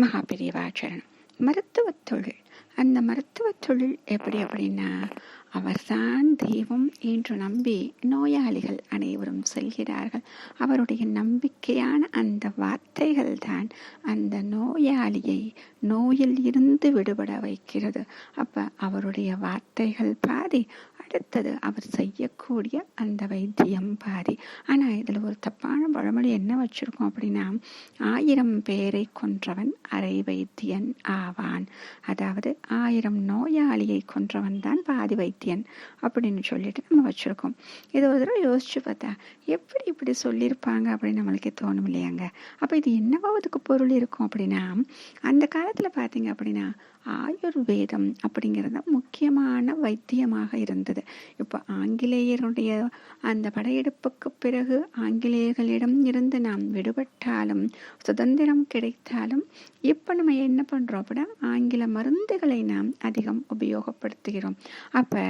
மகாபிரிவாச்சரணம் மருத்துவத் தொழில். அந்த மருத்துவ தொழில் எப்படி அப்படின்னா அவர்தான் தெய்வம் என்று நம்பி நோயாளிகள் அனைவரும் செல்கிறார்கள். அவருடைய நம்பிக்கையான அந்த வார்த்தைகள் தான் அந்த நோயாளியை நோயில் இருந்து விடுபட வைக்கிறது. அப்ப அவருடைய வார்த்தைகள் பாதி அடுத்தது அவர் செய்யக்கூடிய அந்த வைத்தியம் பாதி. ஆனா இதுல ஒரு தப்பான பழமொழி என்ன வச்சிருக்கோம் அப்படின்னா ஆயிரம் பேரை கொன்றவன் அரை வைத்தியன் ஆவான். அதாவது ஆயிரம் நோயாளியை கொன்றவன் தான் பாதி வைத்தியம் வைத்தியன் அப்படின்னு சொல்லிட்டு நம்ம வச்சிருக்கோம். இது ஒரு தடவை யோசிச்சு பார்த்தா எப்படி இப்படி சொல்லியிருப்பாங்க அப்படின்னு நம்மளுக்கே தோணும் இல்லையாங்க? அப்ப இது என்னவோ அதுக்கு பொருள் இருக்கும் அப்படின்னா அந்த காலத்துல பாத்தீங்க அப்படின்னா ஆயுர்வேதம் அப்படிங்கிறது முக்கியமான வைத்தியமாக இருந்தது. இப்போ ஆங்கிலேயருடைய அந்த படையெடுப்புக்கு பிறகு ஆங்கிலேயர்களிடம் இருந்து நாம் விடுபட்டாலும் சுதந்திரம் கிடைத்தாலும் இப்போ நம்ம என்ன பண்ணுறோம் அப்படின்னா ஆங்கில மருந்துகளை நாம் அதிகம் உபயோகப்படுத்துகிறோம். அப்போ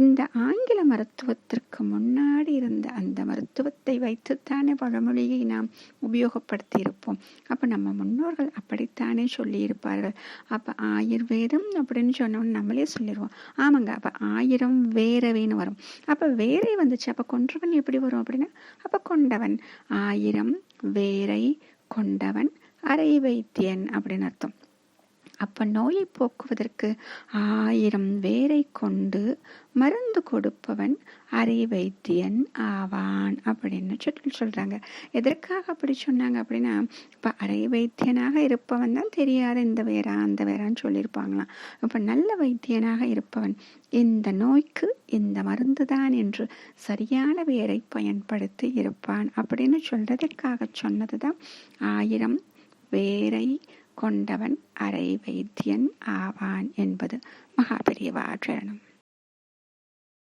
இந்த ஆங்கில மருத்துவத்திற்கு முன்னாடி இருந்த அந்த மருத்துவத்தை வைத்துத்தானே பழமொழியை நாம் உபயோகப்படுத்தி இருப்போம் அப்போ நம்ம முன்னோர்கள் அப்படித்தானே சொல்லியிருப்பார்கள். அப்போ ஆயுர்வேதம் அப்படின்னு சொன்னோன்னு நம்மளே சொல்லிடுவோம் ஆமாங்க அப்போ ஆயிரம் வேறவேன்னு வரும். அப்போ வேரை வந்துச்சு. அப்போ கொன்றவன் எப்படி வரும் அப்படின்னா அப்போ கொண்டவன் ஆயிரம் வேரை கொண்டவன் அரை வைத்தியன் அப்படின்னு அர்த்தம். அப்ப நோயை போக்குவதற்கு ஆயிரம் வேரை கொண்டு மருந்து கொடுப்பவன் அரை வைத்தியன் ஆவான் அப்படின்னு சொல்லி சொல்றாங்க. எதற்காக அப்படி சொன்னாங்க அப்படின்னா இப்ப அரை வைத்தியனாக இருப்பவன் தான் தெரியாத இந்த வேறா அந்த வேறான்னு சொல்லியிருப்பாங்களாம். இப்ப நல்ல வைத்தியனாக இருப்பவன் இந்த நோய்க்கு இந்த மருந்து தான் என்று சரியான வேரை பயன்படுத்தி இருப்பான் அப்படின்னு சொல்றதற்காக சொன்னதுதான் ஆயிரம் வேரை கொண்டவன் அரை வைத்தியன் ஆவான் என்பது மகாபெரியவாச்சரணம்